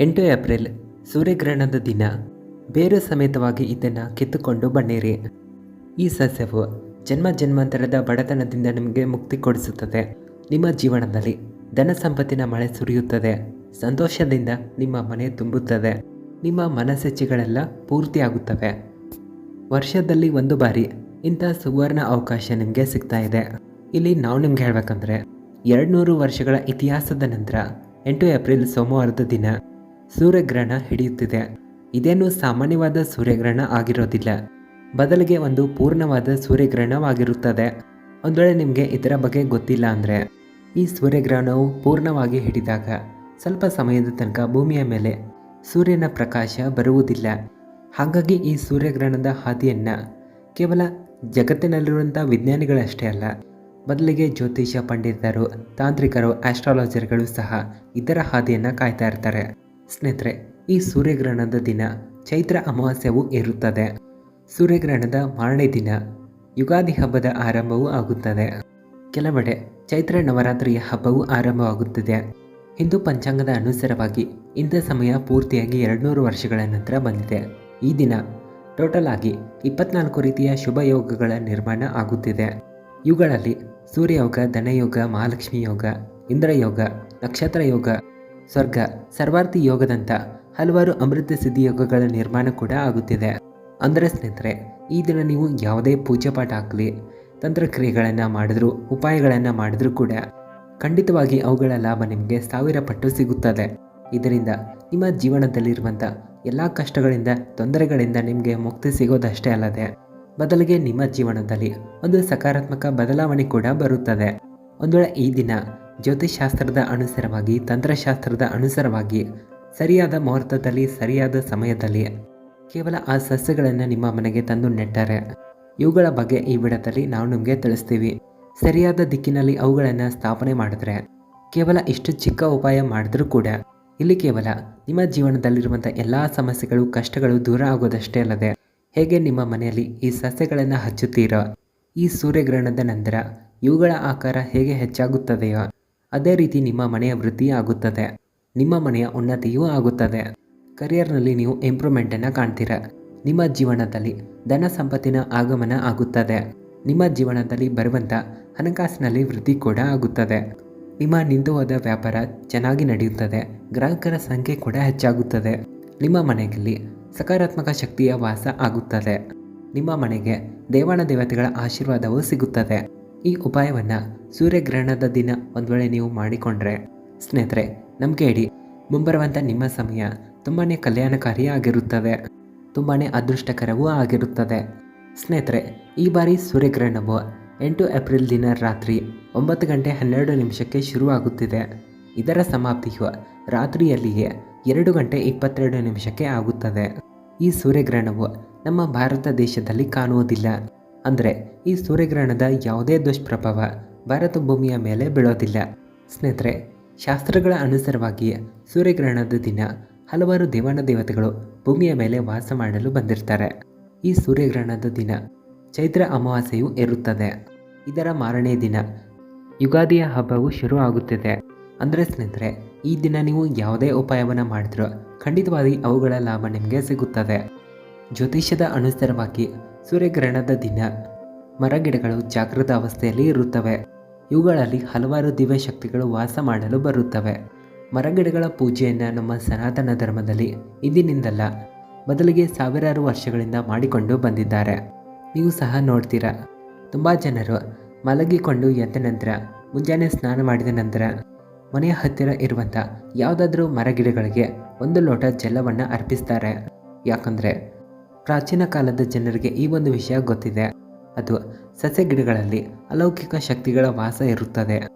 ಎಂಟು ಏಪ್ರಿಲ್, ಸೂರ್ಯಗ್ರಹಣದ ದಿನ. ಬೇರು ಸಮೇತವಾಗಿ ಇದನ್ನು ಕಿತ್ತುಕೊಂಡು ಬನ್ನಿರಿ. ಈ ಸಸ್ಯವು ಜನ್ಮ ಜನ್ಮಾಂತರದ ಬಡತನದಿಂದ ನಿಮಗೆ ಮುಕ್ತಿ ಕೊಡಿಸುತ್ತದೆ. ನಿಮ್ಮ ಜೀವನದಲ್ಲಿ ಧನ ಸಂಪತ್ತಿನ ಮಳೆ ಸುರಿಯುತ್ತದೆ. ಸಂತೋಷದಿಂದ ನಿಮ್ಮ ಮನೆ ತುಂಬುತ್ತದೆ. ನಿಮ್ಮ ಮನಸ್ಸೆಚ್ಚೆಗಳೆಲ್ಲ ಪೂರ್ತಿಯಾಗುತ್ತವೆ. ವರ್ಷದಲ್ಲಿ ಒಂದು ಬಾರಿ ಇಂಥ ಸುವರ್ಣ ಅವಕಾಶ ನಿಮಗೆ ಸಿಗ್ತಾ ಇದೆ. ಇಲ್ಲಿ ನಾವು ನಿಮ್ಗೆ ಹೇಳಬೇಕಂದ್ರೆ ಎರಡು ವರ್ಷಗಳ ಇತಿಹಾಸದ ನಂತರ ಎಂಟು ಏಪ್ರಿಲ್ ಸೋಮವಾರದ ದಿನ. ಸೂರ್ಯಗ್ರಹಣ ಹಿಡಿಯುತ್ತಿದೆ. ಇದೇನು ಸಾಮಾನ್ಯವಾದ ಸೂರ್ಯಗ್ರಹಣ ಆಗಿರೋದಿಲ್ಲ. ಬದಲಿಗೆ ಒಂದು ಪೂರ್ಣವಾದ ಸೂರ್ಯಗ್ರಹಣವಾಗಿರುತ್ತದೆ. ಒಂದು ವೇಳೆ ನಿಮಗೆ ಇದರ ಬಗ್ಗೆ ಗೊತ್ತಿಲ್ಲ ಅಂದರೆ, ಈ ಸೂರ್ಯಗ್ರಹಣವು ಪೂರ್ಣವಾಗಿ ಹಿಡಿದಾಗ ಸ್ವಲ್ಪ ಸಮಯದ ತನಕ ಭೂಮಿಯ ಮೇಲೆ ಸೂರ್ಯನ ಪ್ರಕಾಶ ಬರುವುದಿಲ್ಲ. ಹಾಗಾಗಿ ಈ ಸೂರ್ಯಗ್ರಹಣದ ಹಾದಿಯನ್ನು ಕೇವಲ ಜಗತ್ತಿನಲ್ಲಿರುವಂಥ ವಿಜ್ಞಾನಿಗಳಷ್ಟೇ ಅಲ್ಲ, ಬದಲಿಗೆ ಜ್ಯೋತಿಷ, ಪಂಡಿತರು, ತಾಂತ್ರಿಕರು ಆಸ್ಟ್ರಾಲಜರ್ಗಳು ಸಹ ಇದರ ಹಾದಿಯನ್ನು ಕಾಯ್ತಾ ಇರ್ತಾರೆ. ಸ್ನೇಹಿತರೆ, ಈ ಸೂರ್ಯಗ್ರಹಣದ ದಿನ ಚೈತ್ರ ಅಮಾವಾಸ್ಯವೂ ಇರುತ್ತದೆ ಸೂರ್ಯಗ್ರಹಣದ ಮಾರನೇ ದಿನ ಯುಗಾದಿ ಹಬ್ಬದ ಆರಂಭವೂ ಆಗುತ್ತದೆ. ಕೆಲವೆಡೆ ಚೈತ್ರ ನವರಾತ್ರಿಯ ಹಬ್ಬವೂ ಆರಂಭವಾಗುತ್ತದೆ. ಹಿಂದೂ ಪಂಚಾಂಗದ ಅನುಸಾರವಾಗಿ ಇಂಥ ಸಮಯ ಪೂರ್ತಿಯಾಗಿ ಎರಡುನೂರು ವರ್ಷಗಳ ನಂತರ ಬಂದಿದೆ. ಈ ದಿನ ಟೋಟಲ್ ಆಗಿ ಇಪ್ಪತ್ನಾಲ್ಕು ರೀತಿಯ ಶುಭ ಯೋಗಗಳ ನಿರ್ಮಾಣ ಆಗುತ್ತಿದೆ. ಇವುಗಳಲ್ಲಿ ಸೂರ್ಯಯೋಗ, ಧನಯೋಗ, ಮಹಾಲಕ್ಷ್ಮಿ ಯೋಗ, ಇಂದ್ರಯೋಗ, ನಕ್ಷತ್ರ ಯೋಗ ಸ್ವರ್ಗ, ಸರ್ವಾರ್ಥಿ ಯೋಗದಂಥ ಹಲವಾರು ಅಮೃತ ಸಿದ್ಧಿ ಯೋಗಗಳ ನಿರ್ಮಾಣ ಕೂಡ ಆಗುತ್ತಿದೆ. ಅಂದರೆ ಸ್ನೇಹಿತರೆ, ಈ ದಿನ ನೀವು ಯಾವುದೇ ಪೂಜೆ ಪಾಠ ಆಗಲಿ, ತಂತ್ರಕ್ರಿಯೆಗಳನ್ನು ಮಾಡಿದ್ರು, ಉಪಾಯಗಳನ್ನು ಮಾಡಿದ್ರೂ ಕೂಡ ಖಂಡಿತವಾಗಿ ಅವುಗಳ ಲಾಭ ನಿಮಗೆ ಸಾವಿರ ಪಟ್ಟು ಸಿಗುತ್ತದೆ. ಇದರಿಂದ ನಿಮ್ಮ ಜೀವನದಲ್ಲಿರುವಂಥ ಎಲ್ಲ ಕಷ್ಟಗಳಿಂದ, ತೊಂದರೆಗಳಿಂದ ನಿಮಗೆ ಮುಕ್ತಿ ಸಿಗೋದಷ್ಟೇ ಅಲ್ಲದೆ, ಬದಲಿಗೆ ನಿಮ್ಮ ಜೀವನದಲ್ಲಿ ಒಂದು ಸಕಾರಾತ್ಮಕ ಬದಲಾವಣೆ ಕೂಡ ಬರುತ್ತದೆ. ಒಂದು ವೇಳೆ ಈ ದಿನ ಜ್ಯೋತಿಷಾಸ್ತ್ರದ ಅನುಸಾರವಾಗಿ, ತಂತ್ರಶಾಸ್ತ್ರದ ಅನುಸಾರವಾಗಿ ಸರಿಯಾದ ಮುಹೂರ್ತದಲ್ಲಿ, ಸರಿಯಾದ ಸಮಯದಲ್ಲಿ ಕೇವಲ ಆ ಸಸ್ಯಗಳನ್ನು ನಿಮ್ಮ ಮನೆಗೆ ತಂದು ನೆಟ್ಟರೆ ಇವುಗಳ ಬಗ್ಗೆ ಈ ವಿಡದಲ್ಲಿ ನಾವು ನಿಮಗೆ ತಿಳಿಸ್ತೀವಿ. ಸರಿಯಾದ ದಿಕ್ಕಿನಲ್ಲಿ ಅವುಗಳನ್ನು ಸ್ಥಾಪನೆ ಮಾಡಿದ್ರೆ, ಕೇವಲ ಇಷ್ಟು ಚಿಕ್ಕ ಉಪಾಯ ಮಾಡಿದ್ರೂ ಕೂಡ ಇಲ್ಲಿ ಕೇವಲ ನಿಮ್ಮ ಜೀವನದಲ್ಲಿರುವಂಥ ಎಲ್ಲ ಸಮಸ್ಯೆಗಳು, ಕಷ್ಟಗಳು ದೂರ ಆಗೋದಷ್ಟೇ ಅಲ್ಲದೆ ಹೇಗೆ ನಿಮ್ಮ ಮನೆಯಲ್ಲಿ ಈ ಸಸ್ಯಗಳನ್ನು ಹಚ್ಚುತ್ತೀರೋ, ಈ ಸೂರ್ಯಗ್ರಹಣದ ನಂತರ ಇವುಗಳ ಆಕಾರ ಹೇಗೆ ಹೆಚ್ಚಾಗುತ್ತದೆಯೋ ಅದೇ ರೀತಿ ನಿಮ್ಮ ಮನೆಯ ವೃದ್ಧಿ ಆಗುತ್ತದೆ. ನಿಮ್ಮ ಮನೆಯ ಉನ್ನತಿಯೂ ಆಗುತ್ತದೆ. ಕರಿಯರ್ನಲ್ಲಿ ನೀವು ಇಂಪ್ರೂವ್ಮೆಂಟನ್ನು ಕಾಣ್ತೀರ. ನಿಮ್ಮ ಜೀವನದಲ್ಲಿ ಧನ ಸಂಪತ್ತಿನ ಆಗಮನ ಆಗುತ್ತದೆ. ನಿಮ್ಮ ಜೀವನದಲ್ಲಿ ಬರುವಂಥ ಹಣಕಾಸಿನಲ್ಲಿ ವೃದ್ಧಿ ಕೂಡ ಆಗುತ್ತದೆ. ನಿಮ್ಮ ನಿಂತು ವ್ಯಾಪಾರ ಚೆನ್ನಾಗಿ ನಡೆಯುತ್ತದೆ. ಗ್ರಾಹಕರ ಸಂಖ್ಯೆ ಕೂಡ ಹೆಚ್ಚಾಗುತ್ತದೆ. ನಿಮ್ಮ ಮನೆಯಲ್ಲಿ ಸಕಾರಾತ್ಮಕ ಶಕ್ತಿಯ ವಾಸ ಆಗುತ್ತದೆ. ನಿಮ್ಮ ಮನೆಗೆ ದೇವಾನ ದೇವತೆಗಳ ಆಶೀರ್ವಾದವೂ ಸಿಗುತ್ತದೆ. ಈ ಉಪಾಯವನ್ನು ಸೂರ್ಯಗ್ರಹಣದ ದಿನ ಒಂದು ವೇಳೆ ನೀವು ಮಾಡಿಕೊಂಡ್ರೆ, ಸ್ನೇಹಿತರೆ ನಮಗೆ ಇಡಿ. ಮುಂಬರುವಂಥ ನಿಮ್ಮ ಸಮಯ ತುಂಬಾ ಕಲ್ಯಾಣಕಾರಿ ಆಗಿರುತ್ತದೆ ತುಂಬಾ ಅದೃಷ್ಟಕರವೂ ಆಗಿರುತ್ತದೆ. ಸ್ನೇಹಿತರೆ, ಈ ಬಾರಿ ಸೂರ್ಯಗ್ರಹಣವು ಎಂಟು ಏಪ್ರಿಲ್ ದಿನ ರಾತ್ರಿ ಒಂಬತ್ತು ಗಂಟೆ ಹನ್ನೆರಡು ನಿಮಿಷಕ್ಕೆ ಶುರುವಾಗುತ್ತಿದೆ. ಇದರ ಸಮಾಪ್ತಿಯು ರಾತ್ರಿಯಲ್ಲಿಯೇ ಎರಡು ಗಂಟೆ ಇಪ್ಪತ್ತೆರಡು ನಿಮಿಷಕ್ಕೆ ಆಗುತ್ತದೆ. ಈ ಸೂರ್ಯಗ್ರಹಣವು ನಮ್ಮ ಭಾರತ ದೇಶದಲ್ಲಿ ಕಾಣುವುದಿಲ್ಲ. ಅಂದರೆ ಈ ಸೂರ್ಯಗ್ರಹಣದ ಯಾವುದೇ ದುಷ್ಪ್ರಭಾವ ಭಾರತ ಭೂಮಿಯ ಮೇಲೆ ಬೀಳೋದಿಲ್ಲ. ಸ್ನೇಹಿತರೆ, ಶಾಸ್ತ್ರಗಳ ಅನುಸಾರವಾಗಿ ಸೂರ್ಯಗ್ರಹಣದ ದಿನ ಹಲವಾರು ದೇವಾನ ದೇವತೆಗಳು ಭೂಮಿಯ ಮೇಲೆ ವಾಸ ಮಾಡಲು ಬಂದಿರ್ತಾರೆ. ಈ ಸೂರ್ಯಗ್ರಹಣದ ದಿನ ಚೈತ್ರ ಅಮಾವಾಸ್ಯೆಯು ಇರುತ್ತದೆ. ಇದರ ಮಾರನೇ ದಿನ ಯುಗಾದಿಯ ಹಬ್ಬವು ಶುರು ಆಗುತ್ತಿದೆ. ಅಂದರೆ ಸ್ನೇಹಿತರೆ, ಈ ದಿನ ನೀವು ಯಾವುದೇ ಉಪಾಯವನ್ನು ಮಾಡಿದ್ರೂ ಖಂಡಿತವಾಗಿ ಅವುಗಳ ಲಾಭ ನಿಮಗೆ ಸಿಗುತ್ತದೆ. ಜ್ಯೋತಿಷ್ಯದ ಅನುಸಾರವಾಗಿ ಸೂರ್ಯಗ್ರಹಣದ ದಿನ. ಮರಗಿಡಗಳು ಜಾಗೃತ ಅವಸ್ಥೆಯಲ್ಲಿ ಇರುತ್ತವೆ. ಇವುಗಳಲ್ಲಿ ಹಲವಾರು ದಿವ್ಯ ಶಕ್ತಿಗಳು ವಾಸ ಮಾಡಲು ಬರುತ್ತವೆ. ಮರಗಿಡಗಳ ಪೂಜೆಯನ್ನು ನಮ್ಮ ಸನಾತನ ಧರ್ಮದಲ್ಲಿ ಇಂದಿನಿಂದಲ್ಲ, ಬದಲಿಗೆ ಸಾವಿರಾರು ವರ್ಷಗಳಿಂದ ಮಾಡಿಕೊಂಡು ಬಂದಿದ್ದಾರೆ. ನೀವು ಸಹ ನೋಡ್ತೀರಾ? ತುಂಬ ಜನರು ಮಲಗಿಕೊಂಡು ಎದ್ದ ನಂತರ, ಮುಂಜಾನೆ ಸ್ನಾನ ಮಾಡಿದ ನಂತರ, ಮನೆಯ ಹತ್ತಿರ ಇರುವಂಥ ಯಾವುದಾದ್ರೂ ಮರಗಿಡಗಳಿಗೆ ಒಂದು ಲೋಟ ಜಲವನ್ನು ಅರ್ಪಿಸ್ತಾರೆ. ಯಾಕಂದರೆ ಪ್ರಾಚೀನ ಕಾಲದ ಜನರಿಗೆ ಈ ಒಂದು ವಿಷಯ ಗೊತ್ತಿದೆ. ಅದು ಸಸ್ಯ ಗಿಡಗಳಲ್ಲಿ ಅಲೌಕಿಕ ಶಕ್ತಿಗಳ ವಾಸ ಇರುತ್ತದೆ.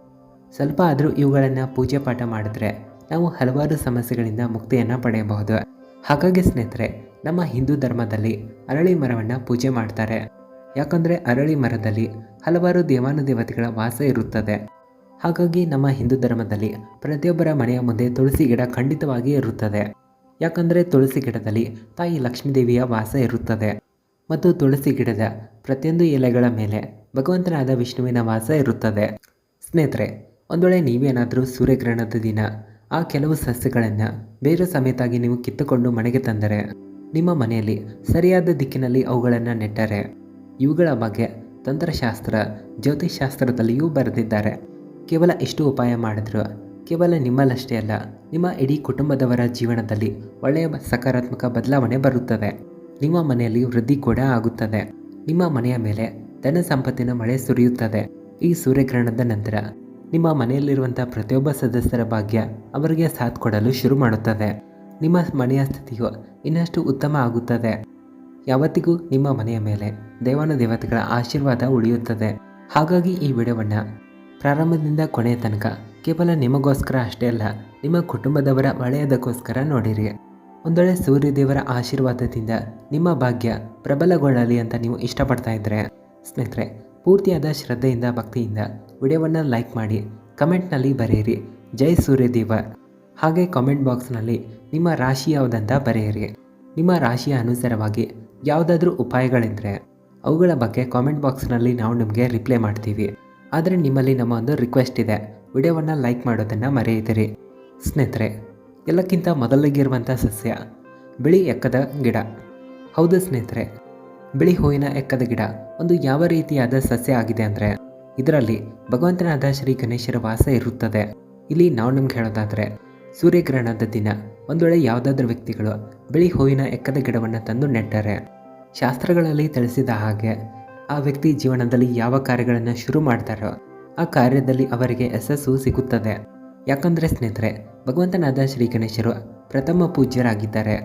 ಸ್ವಲ್ಪ ಆದರೂ ಇವುಗಳನ್ನು ಪೂಜೆ ಪಾಠ ಮಾಡಿದ್ರೆ ನಾವು ಹಲವಾರು ಸಮಸ್ಯೆಗಳಿಂದ ಮುಕ್ತಿಯನ್ನು ಪಡೆಯಬಹುದು. ಹಾಗಾಗಿ ಸ್ನೇಹಿತರೆ, ನಮ್ಮ ಹಿಂದೂ ಧರ್ಮದಲ್ಲಿ ಅರಳಿ ಮರವನ್ನು ಪೂಜೆ ಮಾಡ್ತಾರೆ. ಯಾಕಂದರೆ ಅರಳಿ ಮರದಲ್ಲಿ ಹಲವಾರು ದೇವಾನುದೇವತೆಗಳ ವಾಸ ಇರುತ್ತದೆ. ಹಾಗಾಗಿ ನಮ್ಮ ಹಿಂದೂ ಧರ್ಮದಲ್ಲಿ ಪ್ರತಿಯೊಬ್ಬರ ಮನೆಯ ಮುಂದೆ ತುಳಸಿ ಗಿಡ ಖಂಡಿತವಾಗಿ ಇರುತ್ತದೆ. ಯಾಕಂದರೆ ತುಳಸಿ ಗಿಡದಲ್ಲಿ ತಾಯಿ ಲಕ್ಷ್ಮೀದೇವಿಯ ವಾಸ ಇರುತ್ತದೆ. ಮತ್ತು ತುಳಸಿ ಗಿಡದ ಪ್ರತಿಯೊಂದು ಎಲೆಗಳ ಮೇಲೆ ಭಗವಂತನಾದ ವಿಷ್ಣುವಿನ ವಾಸ ಇರುತ್ತದೆ. ಸ್ನೇಹಿತರೆ ಒಂದು ವೇಳೆ ನೀವೇನಾದರೂ ಸೂರ್ಯಗ್ರಹಣದ ದಿನ ಆ ಕೆಲವು ಸಸ್ಯಗಳನ್ನು ಬೇರು ಸಮೇತಾಗಿ ನೀವು ಕಿತ್ತುಕೊಂಡು ಮನೆಗೆ ತಂದರೆ, ನಿಮ್ಮ ಮನೆಯಲ್ಲಿ ಸರಿಯಾದ ದಿಕ್ಕಿನಲ್ಲಿ ಅವುಗಳನ್ನು ನೆಟ್ಟರೆ, ಇವುಗಳ ಬಗ್ಗೆ ತಂತ್ರಶಾಸ್ತ್ರ ಜ್ಯೋತಿಷಾಸ್ತ್ರದಲ್ಲಿಯೂ ಬರೆದಿದ್ದಾರೆ. ಕೇವಲ ಇಷ್ಟು ಉಪಾಯ ಮಾಡಿದ್ರು ಕೇವಲ ನಿಮ್ಮಲ್ಲಷ್ಟೇ ಅಲ್ಲ, ನಿಮ್ಮ ಇಡೀ ಕುಟುಂಬದವರ ಜೀವನದಲ್ಲಿ ಒಳ್ಳೆಯ ಸಕಾರಾತ್ಮಕ ಬದಲಾವಣೆ ಬರುತ್ತದೆ. ನಿಮ್ಮ ಮನೆಯಲ್ಲಿ ವೃದ್ಧಿ ಕೂಡ ಆಗುತ್ತದೆ. ನಿಮ್ಮ ಮನೆಯ ಮೇಲೆ ಧನ ಸಂಪತ್ತಿನ ಮಳೆ ಸುರಿಯುತ್ತದೆ. ಈ ಸೂರ್ಯಗ್ರಹಣದ ನಂತರ ನಿಮ್ಮ ಮನೆಯಲ್ಲಿರುವಂಥ ಪ್ರತಿಯೊಬ್ಬ ಸದಸ್ಯರ ಭಾಗ್ಯ ಅವರಿಗೆ ಸಾಥ್ ಕೊಡಲು ಶುರು ಮಾಡುತ್ತದೆ. ನಿಮ್ಮ ಮನೆಯ ಸ್ಥಿತಿಯು ಇನ್ನಷ್ಟು ಉತ್ತಮ ಆಗುತ್ತದೆ. ಯಾವತ್ತಿಗೂ ನಿಮ್ಮ ಮನೆಯ ಮೇಲೆ ದೇವನ ದೇವತೆಗಳ ಆಶೀರ್ವಾದ ಉಳಿಯುತ್ತದೆ. ಹಾಗಾಗಿ ಈ ವಿಡಿಯೋವನ್ನು ಪ್ರಾರಂಭದಿಂದ ಕೊನೆಯ ತನಕ ಕೇವಲ ನಿಮಗೋಸ್ಕರ ಅಷ್ಟೇ ಅಲ್ಲ, ನಿಮ್ಮ ಕುಟುಂಬದವರ ಒಳ್ಳೆಯದಕ್ಕೋಸ್ಕರ ನೋಡಿರಿ. ಒಂದೊಳ್ಳೆ ಸೂರ್ಯದೇವರ ಆಶೀರ್ವಾದದಿಂದ ನಿಮ್ಮ ಭಾಗ್ಯ ಪ್ರಬಲಗೊಳ್ಳಲಿ ಅಂತ ನೀವು ಇಷ್ಟಪಡ್ತಾ ಇದ್ದರೆ ಸ್ನೇಹಿತರೆ, ಪೂರ್ತಿಯಾದ ಶ್ರದ್ಧೆಯಿಂದ, ಭಕ್ತಿಯಿಂದ ವಿಡಿಯೋವನ್ನು ಲೈಕ್ ಮಾಡಿ, ಕಮೆಂಟ್ನಲ್ಲಿ ಬರೆಯಿರಿ, ಜೈ ಸೂರ್ಯದೇವ ಹಾಗೆ ಕಾಮೆಂಟ್ ಬಾಕ್ಸ್ನಲ್ಲಿ ನಿಮ್ಮ ರಾಶಿ ಯಾವುದಂತ ಬರೆಯಿರಿ. ನಿಮ್ಮ ರಾಶಿಯ ಅನುಸಾರವಾಗಿ ಯಾವುದಾದ್ರೂ ಉಪಾಯಗಳಿದ್ದರೆ ಅವುಗಳ ಬಗ್ಗೆ ಕಾಮೆಂಟ್ ಬಾಕ್ಸ್ನಲ್ಲಿ ನಾವು ನಿಮಗೆ ರಿಪ್ಲೈ ಮಾಡ್ತೀವಿ. ಆದರೆ ನಿಮ್ಮಲ್ಲಿ ನಮ್ಮ ಒಂದು ರಿಕ್ವೆಸ್ಟ್ ಇದೆ. ವಿಡಿಯೋವನ್ನು ಲೈಕ್ ಮಾಡೋದನ್ನು ಮರೆಯದಿರಿ. ಸ್ನೇಹಿತರೆ, ಎಲ್ಲಕ್ಕಿಂತ ಮೊದಲಿಗಿರುವಂಥ ಸಸ್ಯ ಬಿಳಿ ಎಕ್ಕದ ಗಿಡ. ಹೌದು ಸ್ನೇಹಿತರೆ, ಬಿಳಿ ಹೂವಿನ ಎಕ್ಕದ ಗಿಡ ಒಂದು ಯಾವ ರೀತಿಯಾದ ಸಸ್ಯ ಆಗಿದೆ ಅಂದರೆ, ಇದರಲ್ಲಿ ಭಗವಂತನಾದ ಶ್ರೀ ಗಣೇಶರ ವಾಸ ಇರುತ್ತದೆ. ಇಲ್ಲಿ ನಾವು ನಿಮ್ಗೆ ಹೇಳೋದಾದರೆ, ಸೂರ್ಯಗ್ರಹಣದ ದಿನ ಒಂದು ವೇಳೆ ಯಾವುದಾದ್ರೂ ವ್ಯಕ್ತಿಗಳು ಬಿಳಿ ಹೂವಿನ ಎಕ್ಕದ ಗಿಡವನ್ನು ತಂದು ನೆಟ್ಟರೆ, ಶಾಸ್ತ್ರಗಳಲ್ಲಿ ತಿಳಿಸಿದ ಹಾಗೆ ಆ ವ್ಯಕ್ತಿ ಜೀವನದಲ್ಲಿ ಯಾವ ಕಾರ್ಯಗಳನ್ನು ಶುರು ಮಾಡ್ತಾರೋ ಆ ಕಾರ್ಯದಲ್ಲಿ ಅವರಿಗೆ ಯಶಸ್ಸು ಸಿಗುತ್ತದೆ. ಯಾಕಂದರೆ ಸ್ನೇಹಿತರೆ, ಭಗವಂತನಾದ ಶ್ರೀ ಗಣೇಶರು ಪ್ರಥಮ ಪೂಜ್ಯರಾಗಿದ್ದಾರೆ.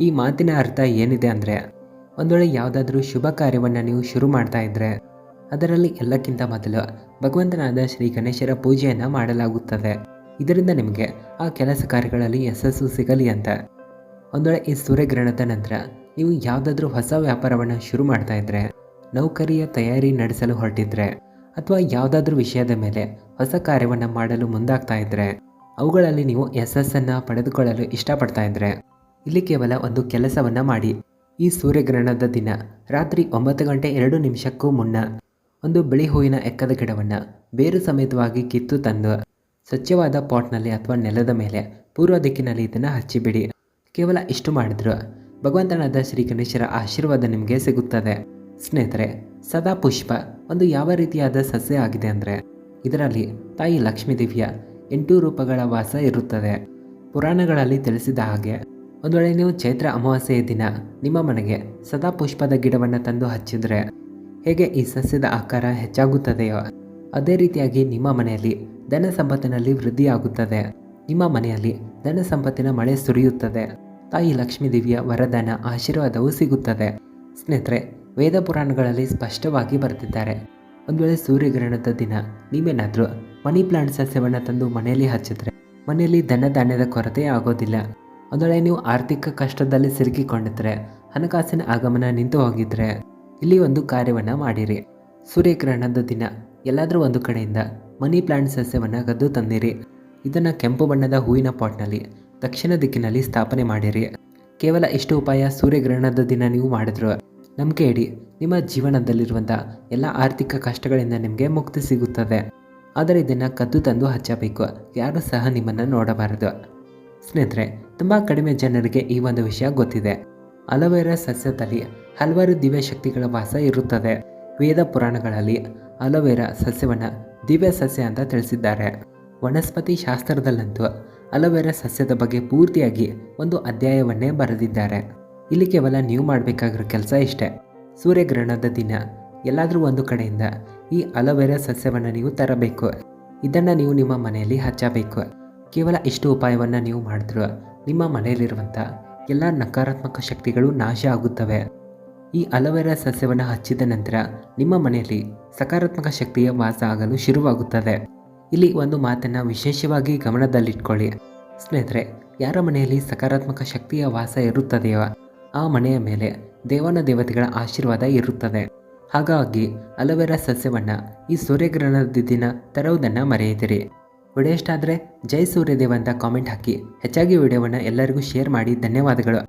ಈ ಮಾತಿನ ಅರ್ಥ ಏನಿದೆ ಅಂದರೆ ಒಂದು ವೇಳೆ ಯಾವುದಾದ್ರೂ ಶುಭ ಕಾರ್ಯವನ್ನು ನೀವು ಶುರು ಮಾಡ್ತಾ ಇದ್ದರೆ ಅದರಲ್ಲಿ ಎಲ್ಲಕ್ಕಿಂತ ಮೊದಲು ಭಗವಂತನಾದ ಶ್ರೀ ಗಣೇಶರ ಪೂಜೆಯನ್ನು ಮಾಡಲಾಗುತ್ತದೆ. ಇದರಿಂದ ನಿಮಗೆ ಆ ಕೆಲಸ ಕಾರ್ಯಗಳಲ್ಲಿ ಯಶಸ್ಸು ಸಿಗಲಿ ಅಂತ. ಒಂದು ಈ ಸೂರ್ಯಗ್ರಹಣದ ನಂತರ ನೀವು ಯಾವುದಾದ್ರೂ ಹೊಸ ವ್ಯಾಪಾರವನ್ನು ಶುರು ಮಾಡ್ತಾ ಇದ್ದರೆ ನೌಕರಿಯ ತಯಾರಿ ನಡೆಸಲು ಹೊರಟಿದ್ರೆ ಅಥವಾ ಯಾವುದಾದ್ರೂ ವಿಷಯದ ಮೇಲೆ ಹೊಸ ಕಾರ್ಯವನ್ನು ಮಾಡಲು ಮುಂದಾಗ್ತಾ ಇದ್ದರೆ ಅವುಗಳಲ್ಲಿ ನೀವು ಯಶಸ್ಸನ್ನು ಪಡೆದುಕೊಳ್ಳಲು ಇಷ್ಟಪಡ್ತಾ ಇದ್ದರೆ ಇಲ್ಲಿ ಕೇವಲ ಒಂದು ಕೆಲಸವನ್ನು ಮಾಡಿ. ಈ ಸೂರ್ಯಗ್ರಹಣದ ದಿನ ರಾತ್ರಿ ಒಂಬತ್ತು ಗಂಟೆ ಎರಡು ನಿಮಿಷಕ್ಕೂ ಮುನ್ನ ಒಂದು ಬಿಳಿ ಹೂವಿನ ಎಕ್ಕದ ಗಿಡವನ್ನು ಬೇರು ಸಮೇತವಾಗಿ ಕಿತ್ತು ತಂದು, ಸ್ವಚ್ಛವಾದ ಪಾಟ್ನಲ್ಲಿ ಅಥವಾ ನೆಲದ ಮೇಲೆ ಪೂರ್ವ ದಿಕ್ಕಿನಲ್ಲಿ ಇದನ್ನು ಹಚ್ಚಿಬಿಡಿ. ಕೇವಲ ಇಷ್ಟು ಮಾಡಿದ್ರು ಭಗವಂತನಾದ ಶ್ರೀ ಗಣೇಶರ ಆಶೀರ್ವಾದ ನಿಮಗೆ ಸಿಗುತ್ತದೆ. ಸ್ನೇಹಿತರೆ, ಸದಾ ಪುಷ್ಪ ಒಂದು ಯಾವ ರೀತಿಯಾದ ಸಸ್ಯ ಆಗಿದೆ ಅಂದರೆ, ಇದರಲ್ಲಿ ತಾಯಿ ಲಕ್ಷ್ಮೀ ದಿವ್ಯ ಎಂಟು ರೂಪಗಳ ವಾಸ ಇರುತ್ತದೆ. ಪುರಾಣಗಳಲ್ಲಿ ತಿಳಿಸಿದ ಹಾಗೆ ಒಂದು ವೇಳೆ ನೀವು ಚೈತ್ರ ಅಮಾವಾಸ್ಯೆಯ ದಿನ ನಿಮ್ಮ ಮನೆಗೆ ಸದಾ ಪುಷ್ಪದ ಗಿಡವನ್ನು ತಂದು ಹಚ್ಚಿದರೆ ಹೇಗೆ ಈ ಸಸ್ಯದ ಆಕಾರ ಹೆಚ್ಚಾಗುತ್ತದೆಯೋ, ಅದೇ ರೀತಿಯಾಗಿ ನಿಮ್ಮ ಮನೆಯಲ್ಲಿ ಧನ ಸಂಪತ್ತಿನಲ್ಲಿ ವೃದ್ಧಿಯಾಗುತ್ತದೆ. ನಿಮ್ಮ ಮನೆಯಲ್ಲಿ ಧನ ಸಂಪತ್ತಿನ ಮಳೆ ಸುರಿಯುತ್ತದೆ. ತಾಯಿ ಲಕ್ಷ್ಮೀ ದೇವಿಯ ವರದಾನ ಆಶೀರ್ವಾದವೂ ಸಿಗುತ್ತದೆ. ಸ್ನೇಹಿತರೆ ವೇದ ಪುರಾಣಗಳಲ್ಲಿ ಸ್ಪಷ್ಟವಾಗಿ ಬರೆದಿದ್ದಾರೆ. ಒಂದು ವೇಳೆ ಸೂರ್ಯಗ್ರಹಣದ ದಿನ, ನೀವೇನಾದರೂ ಮನಿ ಪ್ಲಾಂಟ್ ಸಸ್ಯವನ್ನು ತಂದು ಮನೆಯಲ್ಲಿ ಹಚ್ಚಿದ್ರೆ ಮನೆಯಲ್ಲಿ ಧನ ಧಾನ್ಯದ ಕೊರತೆ ಆಗೋದಿಲ್ಲ. ಒಂದು ವೇಳೆ ನೀವು ಆರ್ಥಿಕ ಕಷ್ಟದಲ್ಲಿ ಸಿಲುಕಿಕೊಂಡಿದ್ರೆ, ಹಣಕಾಸಿನ ಆಗಮನ ನಿಂತು ಹೋಗಿದ್ರೆ ಇಲ್ಲಿ ಒಂದು ಕಾರ್ಯವನ್ನು ಮಾಡಿರಿ. ಸೂರ್ಯಗ್ರಹಣದ ದಿನ, ಎಲ್ಲಾದರೂ ಒಂದು ಕಡೆಯಿಂದ ಮನಿ ಪ್ಲಾಂಟ್ ಸಸ್ಯವನ್ನು ಗದ್ದು ತಂದಿರಿ. ಇದನ್ನು ಕೆಂಪು ಬಣ್ಣದ ಹೂವಿನ ಪಾಟ್ನಲ್ಲಿ, ದಕ್ಷಿಣ ದಿಕ್ಕಿನಲ್ಲಿ ಸ್ಥಾಪನೆ ಮಾಡಿರಿ. ಕೇವಲ ಇಷ್ಟು ಉಪಾಯ ಸೂರ್ಯಗ್ರಹಣದ ದಿನ ನೀವು ಮಾಡಿದ್ರು. ನಂಬಿಕೆ ಇಡಿ. ನಿಮ್ಮ ಜೀವನದಲ್ಲಿರುವಂಥ ಎಲ್ಲ ಆರ್ಥಿಕ ಕಷ್ಟಗಳಿಂದ ನಿಮಗೆ ಮುಕ್ತಿ ಸಿಗುತ್ತದೆ. ಆದರೆ ಇದನ್ನು ಕದ್ದು ತಂದು ಹಚ್ಚಬೇಕು. ಯಾರೂ ಸಹ ನಿಮ್ಮನ್ನು ನೋಡಬಾರದು. ಸ್ನೇಹಿತರೆ, ತುಂಬ ಕಡಿಮೆ ಜನರಿಗೆ ಈ ಒಂದು ವಿಷಯ ಗೊತ್ತಿದೆ. ಅಲೋವೆರಾ ಸಸ್ಯದಲ್ಲಿ ಹಲವಾರು ದಿವ್ಯ ಶಕ್ತಿಗಳ ವಾಸ ಇರುತ್ತದೆ. ವೇದ ಪುರಾಣಗಳಲ್ಲಿ ಅಲೋವೆರಾ ಸಸ್ಯವನ್ನು ದಿವ್ಯ ಸಸ್ಯ ಅಂತ ತಿಳಿಸಿದ್ದಾರೆ. ವನಸ್ಪತಿ ಶಾಸ್ತ್ರದಲ್ಲಂತೂ ಅಲೋವೆರಾ ಸಸ್ಯದ ಬಗ್ಗೆ ಪೂರ್ತಿಯಾಗಿ ಒಂದು ಅಧ್ಯಾಯವನ್ನೇ ಬರೆದಿದ್ದಾರೆ. ಇಲ್ಲಿ ಕೇವಲ ನೀವು ಮಾಡಬೇಕಾಗಿರೋ ಕೆಲಸ ಇಷ್ಟೇ. ಸೂರ್ಯಗ್ರಹಣದ ದಿನ. ಎಲ್ಲಾದರೂ ಒಂದು ಕಡೆಯಿಂದ ಈ ಅಲೋವೆರಾ ಸಸ್ಯವನ್ನು ನೀವು ತರಬೇಕು. ಇದನ್ನು ನೀವು ನಿಮ್ಮ ಮನೆಯಲ್ಲಿ ಹಚ್ಚಬೇಕು. ಕೇವಲ ಇಷ್ಟು ಉಪಾಯವನ್ನು ನೀವು ಮಾಡಿದ್ರು ನಿಮ್ಮ ಮನೆಯಲ್ಲಿರುವಂಥ ಎಲ್ಲ ನಕಾರಾತ್ಮಕ ಶಕ್ತಿಗಳು ನಾಶ ಆಗುತ್ತವೆ. ಈ ಅಲೋವೆರಾ ಸಸ್ಯವನ್ನು ಹಚ್ಚಿದ ನಂತರ ನಿಮ್ಮ ಮನೆಯಲ್ಲಿ ಸಕಾರಾತ್ಮಕ ಶಕ್ತಿಯ ವಾಸ ಆಗಲು ಶುರುವಾಗುತ್ತದೆ. ಇಲ್ಲಿ ಒಂದು ಮಾತನ್ನು ವಿಶೇಷವಾಗಿ ಗಮನದಲ್ಲಿಟ್ಕೊಳ್ಳಿ. ಸ್ನೇಹಿತರೆ, ಯಾರ ಮನೆಯಲ್ಲಿ ಸಕಾರಾತ್ಮಕ ಶಕ್ತಿಯ ವಾಸ ಇರುತ್ತದೆಯೋ ಆ ಮನೆಯ ಮೇಲೆ ದೇವನ ದೇವತೆಗಳ ಆಶೀರ್ವಾದ ಇರುತ್ತದೆ. ಹಾಗಾಗಿ ಅಲೋವೆರಾ ಸಸ್ಯವನ್ನು ಈ ಸೂರ್ಯಗ್ರಹಣದ ದಿನ ತರುವುದನ್ನು ಮರೆಯದಿರಿ. ವಿಡಿಯೋ ಇಷ್ಟ ಜೈ ಸೂರ್ಯದೇವ ಅಂತ ಕಾಮೆಂಟ್ ಹಾಕಿ. ಹೆಚ್ಚಾಗಿ ವಿಡಿಯೋವನ್ನು ಎಲ್ಲರಿಗೂ ಶೇರ್ ಮಾಡಿ. ಧನ್ಯವಾದಗಳು.